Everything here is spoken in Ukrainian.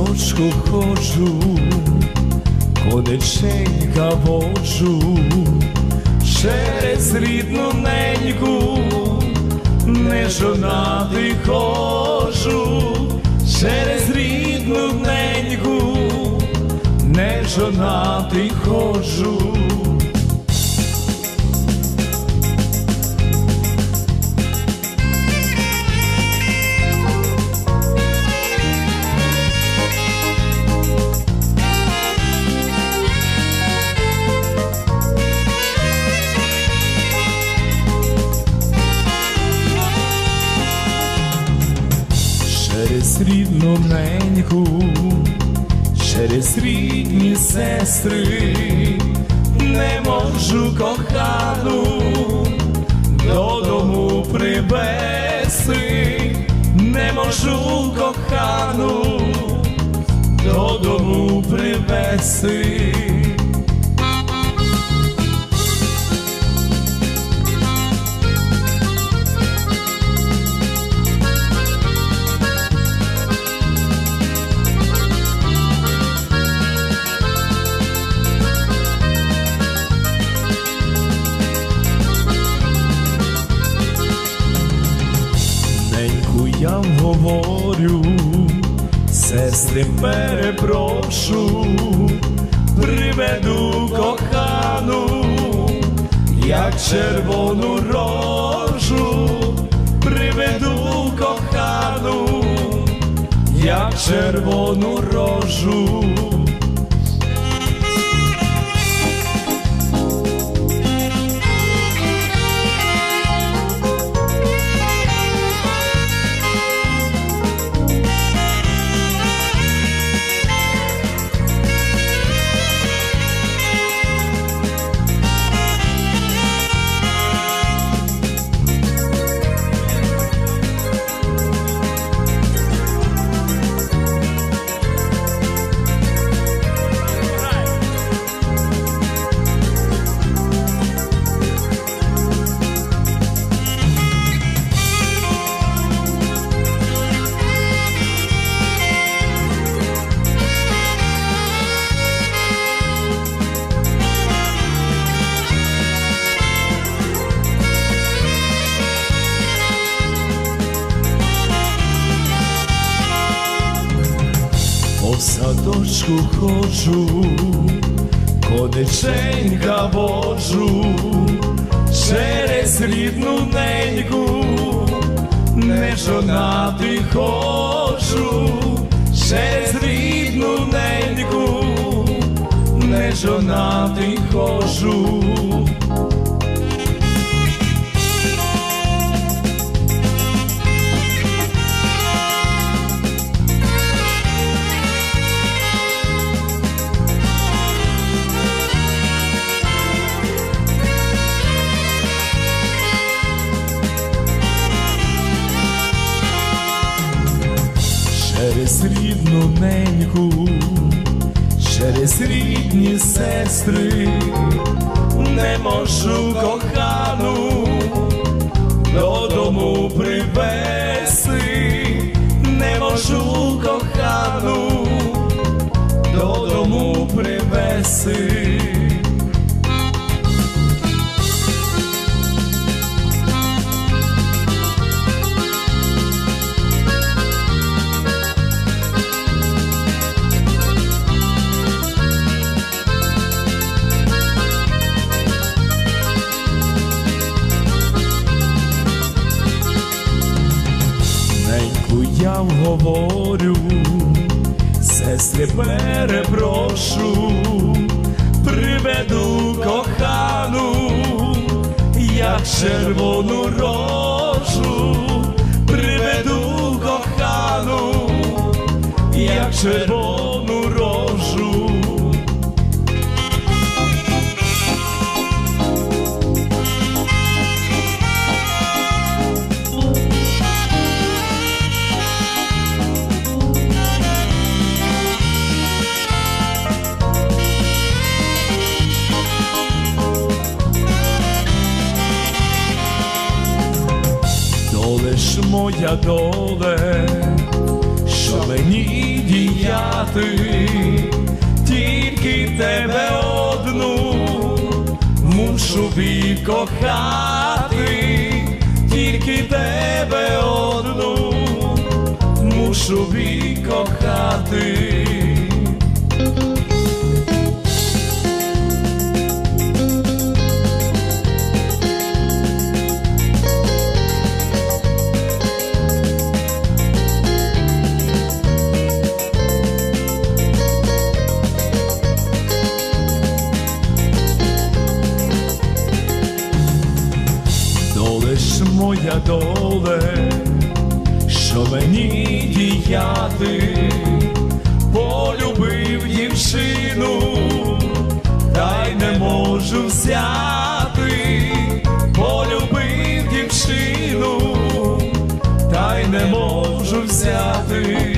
садочку ходжу, конеченька воджу, через рідну неньку, не жонати хожу, через рідну неньку, не жонатий хожу. Через рідну неньку, через рідні сестри, не можу кохану додому привести, не можу кохану додому привести. Сестри перепрошу, приведу кохану, як червону рожу, приведу кохану, як червону рожу. Садочку ходжу, конеченька воджу, через рідну неньку, не жонатий ходжу, через рідну неньку, не жонатий ходжу. Через неньку, через рідні сестри, не можу кохану додому привести, не можу кохану додому привести. Сестри перепрошу, приведу кохану, як червону рожу, приведу кохану, як червону Доле моя доле, що мені діяти, тільки тебе одну мушу кохати, тільки тебе одну мушу кохати. доле, що мені діяти, полюбив дівчину, та й не можу взяти, полюбив дівчину, та й не можу взяти.